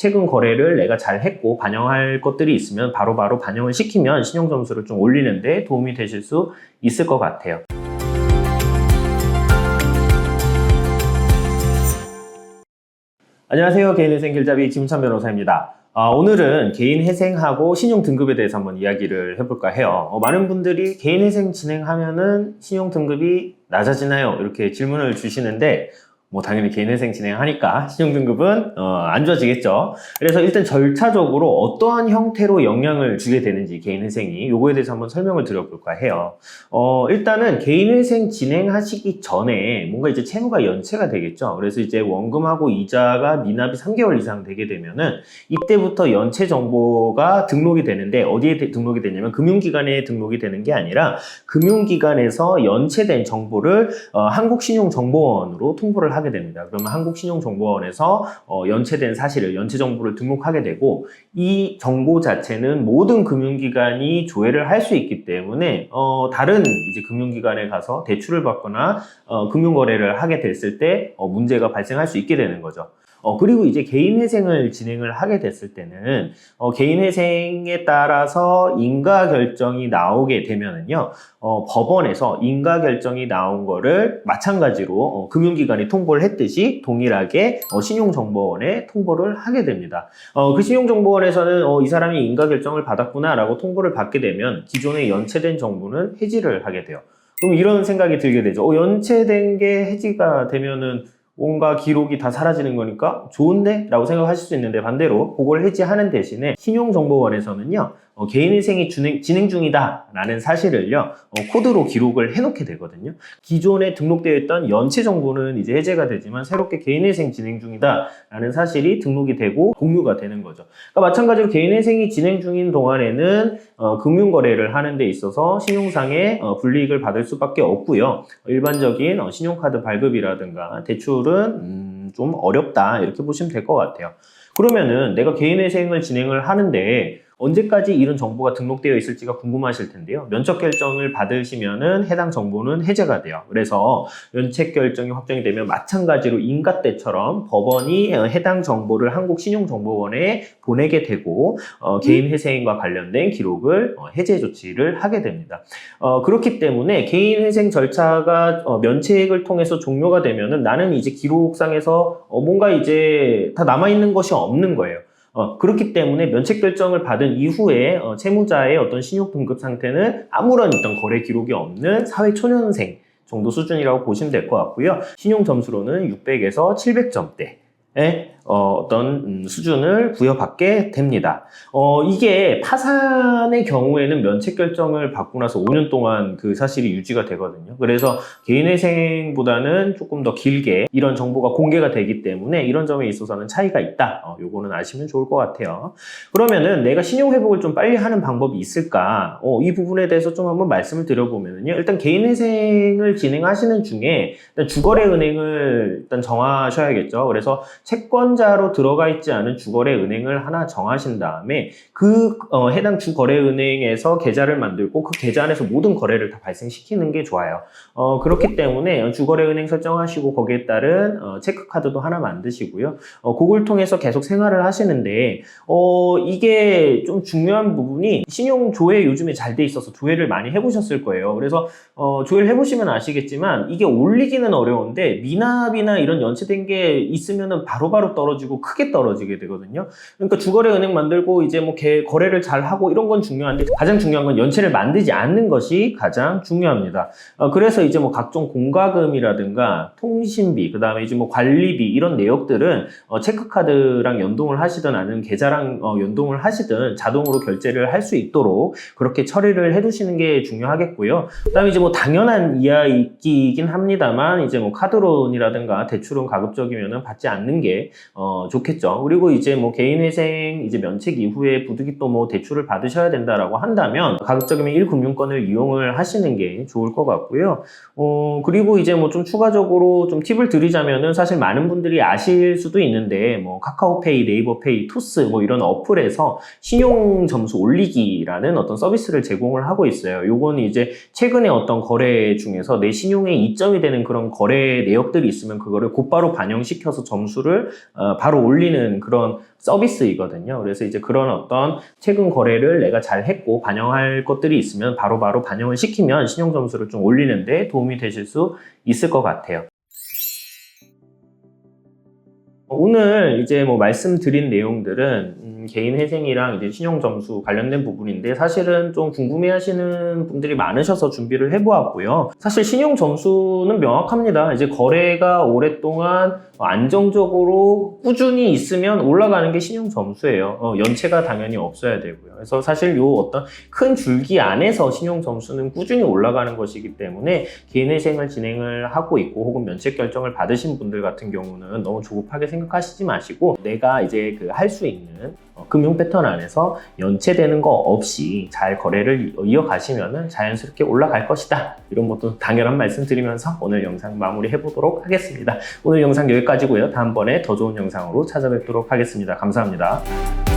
최근 거래를 내가 잘 했고 반영할 것들이 있으면 바로 바로 반영을 시키면 신용 점수를 좀 올리는데 도움이 되실 수 있을 것 같아요. 안녕하세요. 개인회생 길잡이 김찬 변호사입니다. 아, 오늘은 개인회생하고 신용 등급에 대해서 한번 이야기를 해볼까 해요. 어, 많은 분들이 개인회생 진행하면은 신용 등급이 낮아지나요? 이렇게 질문을 주시는데 뭐 당연히 개인회생 진행하니까 신용등급은 어, 안 좋아지겠죠. 그래서 일단 절차적으로 어떠한 형태로 영향을 주게 되는지 개인회생이 요거에 대해서 한번 설명을 드려볼까 해요. 어, 일단은 개인회생 진행하시기 전에 뭔가 이제 채무가 연체가 되겠죠. 그래서 이제 원금하고 이자가 미납이 3개월 이상 되게 되면은 이때부터 연체 정보가 등록이 되는데 어디에 대- 등록이 되냐면 금융기관에 등록이 되는 게 아니라 금융기관에서 연체된 정보를 어, 한국신용정보원으로 통보를 하게 됩니다. 그러면 한국신용정보원에서 어, 연체된 사실을 연체 정보를 등록하게 되고 이 정보 자체는 모든 금융기관이 조회를 할 수 있기 때문에 어, 다른 이제 금융기관에 가서 대출을 받거나 어, 금융거래를 하게 됐을 때 어, 문제가 발생할 수 있게 되는 거죠. 어, 그리고 이제 개인회생을 진행을 하게 됐을 때는, 어, 개인회생에 따라서 인가 결정이 나오게 되면은요, 어, 법원에서 인가 결정이 나온 거를 마찬가지로 어, 금융기관이 통보를 했듯이 동일하게 어, 신용정보원에 통보를 하게 됩니다. 어, 그 신용정보원에서는 어, 이 사람이 인가 결정을 받았구나라고 통보를 받게 되면 기존에 연체된 정보는 해지를 하게 돼요. 그럼 이런 생각이 들게 되죠. 어, 연체된 게 해지가 되면은 뭔가 기록이 다 사라지는 거니까 좋은데? 라고 생각하실 수 있는데 반대로 그걸 해지하는 대신에 신용정보원에서는요 어, 개인회생이 진행, 진행 중이다 라는 사실을요 어, 코드로 기록을 해놓게 되거든요. 기존에 등록되어 있던 연체 정보는 이제 해제가 되지만 새롭게 개인회생 진행 중이다 라는 사실이 등록이 되고 공유가 되는 거죠. 그러니까 마찬가지로 개인회생이 진행 중인 동안에는 어, 금융거래를 하는 데 있어서 신용상의 어, 불이익을 받을 수밖에 없고요. 일반적인 어, 신용카드 발급이라든가 대출은 음, 좀 어렵다 이렇게 보시면 될 것 같아요. 그러면은 내가 개인회생을 진행을 하는데 언제까지 이런 정보가 등록되어 있을지가 궁금하실 텐데요. 면책 결정을 받으시면은 해당 정보는 해제가 돼요. 그래서 면책 결정이 확정이 되면 마찬가지로 인가 때처럼 법원이 어, 해당 정보를 한국신용정보원에 보내게 되고 어, 개인 회생과 관련된 기록을 어, 해제 조치를 하게 됩니다. 어, 그렇기 때문에 개인 회생 절차가 어, 면책을 통해서 종료가 되면은 나는 이제 기록상에서 어, 뭔가 이제 다 남아 있는 것이 없는 거예요. 어, 그렇기 때문에 면책 결정을 받은 이후에 어, 채무자의 어떤 신용 등급 상태는 아무런 어떤 거래 기록이 없는 사회 초년생 정도 수준이라고 보시면 될 것 같고요. 신용 점수로는 600에서 700점대의 어, 떤 수준을 부여받게 됩니다. 어, 이게 파산의 경우에는 면책 결정을 받고 나서 5년 동안 그 사실이 유지가 되거든요. 그래서 개인회생보다는 조금 더 길게 이런 정보가 공개가 되기 때문에 이런 점에 있어서는 차이가 있다. 어, 요거는 아시면 좋을 것 같아요. 그러면은 내가 신용 회복을 좀 빨리 하는 방법이 있을까? 어, 이 부분에 대해서 좀 한번 말씀을 드려보면요. 일단 개인회생을 진행하시는 중에 주거래 은행을 일단 정하셔야겠죠. 그래서 채권 자로 들어가 있지 않은 주거래 은행을 하나 정하신 다음에 그 어, 해당 주거래 은행에서 계좌를 만들고 그 계좌 안에서 모든 거래를 다 발생시키는 게 좋아요. 어, 그렇기 때문에 주거래 은행 설정하시고 거기에 따른 어, 체크카드도 하나 만드시고요. 어, 그걸 통해서 계속 생활을 하시는데 어, 이게 좀 중요한 부분이 신용 조회 요즘에 잘 돼 있어서 조회를 많이 해보셨을 거예요. 그래서 어, 조회를 해보시면 아시겠지만 이게 올리기는 어려운데 미납이나 이런 연체된 게 있으면은 바로바로 떨어 지고 크게 떨어지게 되거든요. 그러니까 주거래 은행 만들고 이제 뭐 개- 거래를 잘 하고 이런 건 중요한데 가장 중요한 건 연체를 만들지 않는 것이 가장 중요합니다. 어, 그래서 이제 뭐 각종 공과금이라든가 통신비, 그 다음에 이제 뭐 관리비 이런 내역들은 어, 체크카드랑 연동을 하시든 아니면 계좌랑 어, 연동을 하시든 자동으로 결제를 할 수 있도록 그렇게 처리를 해두시는 게 중요하겠고요. 그 다음에 이제 뭐 당연한 이야기이긴 합니다만 이제 뭐 카드론이라든가 대출은 가급적이면은 받지 않는 게 어, 좋겠죠. 그리고 이제 뭐 개인회생 이제 면책 이후에 부득이 또 뭐 대출을 받으셔야 된다라고 한다면 가급적이면 1금융권을 이용을 하시는 게 좋을 것 같고요. 어, 그리고 이제 뭐 좀 추가적으로 좀 팁을 드리자면은 사실 많은 분들이 아실 수도 있는데 뭐 카카오페이, 네이버페이, 토스 뭐 이런 어플에서 신용 점수 올리기라는 어떤 서비스를 제공을 하고 있어요. 요거는 이제 최근에 어떤 거래 중에서 내 신용에 이점이 되는 그런 거래 내역들이 있으면 그거를 곧바로 반영시켜서 점수를 어, 바로 올리는 그런 서비스이거든요. 그래서 이제 그런 어떤 최근 거래를 내가 잘 했고 반영할 것들이 있으면 바로바로 반영을 시키면 신용 점수를 좀 올리는데 도움이 되실 수 있을 것 같아요. 오늘 이제 뭐 말씀드린 내용들은 음, 개인 회생이랑 이제 신용 점수 관련된 부분인데 사실은 좀 궁금해하시는 분들이 많으셔서 준비를 해보았고요. 사실 신용 점수는 명확합니다. 이제 거래가 오랫동안 안정적으로 꾸준히 있으면 올라가는 게 신용 점수예요. 어, 연체가 당연히 없어야 되고요. 그래서 사실 요 어떤 큰 줄기 안에서 신용 점수는 꾸준히 올라가는 것이기 때문에 개인 회생을 진행을 하고 있고 혹은 면책 결정을 받으신 분들 같은 경우는 너무 조급하게 생각하시지 마시고 내가 이제 그 할 수 있는 어, 금융 패턴 안에서 연체되는 거 없이 잘 거래를 이어가시면 자연스럽게 올라갈 것이다. 이런 것도 당연한 말씀 드리면서 오늘 영상 마무리 해 보도록 하겠습니다. 오늘 영상 여기까지고요. 다음번에 더 좋은 영상으로 찾아뵙도록 하겠습니다. 감사합니다.